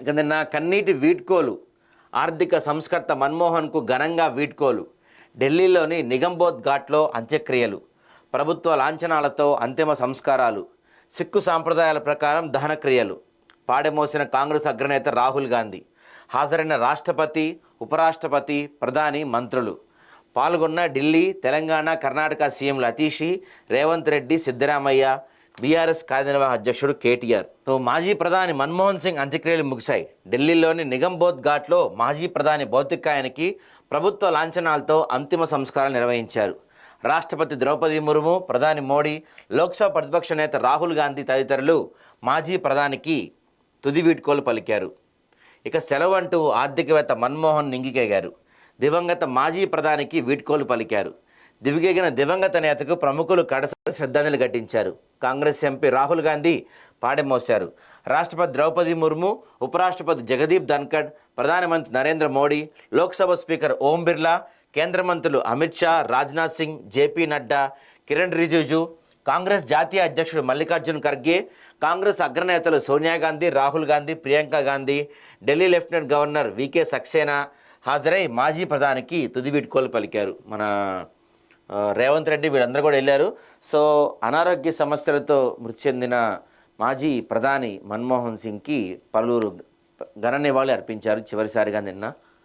ఇక నా కన్నీటి వీడ్కోలు ఆర్థిక సంస్కర్త మన్మోహన్కు ఘనంగా వీడ్కోలు. ఢిల్లీలోని నిగంబోధ్ ఘాట్లో అంత్యక్రియలు ప్రభుత్వ లాంఛనాలతో అంతిమ సంస్కారాలు సిక్కు సాంప్రదాయాల ప్రకారం దహనక్రియలు. పాడెమోసిన కాంగ్రెస్ అగ్రనేత రాహుల్ గాంధీ హాజరైన రాష్ట్రపతి ఉపరాష్ట్రపతి ప్రధాని మంత్రులు. పాల్గొన్న ఢిల్లీ తెలంగాణ కర్ణాటక సీఎంలు అతీషి రేవంత్ రెడ్డి సిద్ధరామయ్య బీఆర్ఎస్ కార్యనిర్వాహక అధ్యక్షుడు కేటీఆర్. సో మాజీ ప్రధాని మన్మోహన్ సింగ్ అంత్యక్రియలు ముగిశాయి. ఢిల్లీలోని నిగంబోధ్ ఘాట్లో మాజీ ప్రధాని భౌతికాయానికి ప్రభుత్వ లాంఛనాలతో అంతిమ సంస్కారాలు నిర్వహించారు. రాష్ట్రపతి ద్రౌపది ముర్ము ప్రధాని మోడీ లోక్సభ ప్రతిపక్ష నేత రాహుల్ గాంధీ తదితరులు మాజీ ప్రధానికి తుది వీడ్కోలు పలికారు. ఇక సెలవు అంటూ ఆర్థికవేత్త మన్మోహన్ నింగికెగారు. దివంగత మాజీ ప్రధానికి వీడ్కోలు పలికారు. దివిగేగిన దివంగత నేతకు ప్రముఖులు కడసారి శ్రద్ధాంజలి ఘటించారు. కాంగ్రెస్ ఎంపీ రాహుల్ గాంధీ పాడెమోశారు. రాష్ట్రపతి ద్రౌపది ముర్ము ఉపరాష్ట్రపతి జగదీప్ ధన్కడ్ ప్రధానమంత్రి నరేంద్ర మోడీ లోక్సభ స్పీకర్ ఓం బిర్లా కేంద్ర మంత్రులు అమిత్ షా రాజ్నాథ్ సింగ్ జేపీ నడ్డా కిరణ్ రిజిజు కాంగ్రెస్ జాతీయ అధ్యక్షుడు Mallikarjun Kharge Congress అగ్రనేతలు Sonia Gandhi Rahul Gandhi Priyanka Gandhi Delhi lieutenant governor VK Saxena హాజరై మాజీ ప్రధానికి తుది వీడ్కోలు పలికారు. మన రేవంత్ రెడ్డి వీరందరూ కూడా వెళ్ళారు. సో అనారోగ్య సమస్యలతో మృతి చెందిన మాజీ ప్రధాని మన్మోహన్ సింగ్కి పలువురు ఘన నివాళి అర్పించారు చివరిసారిగా నిన్న.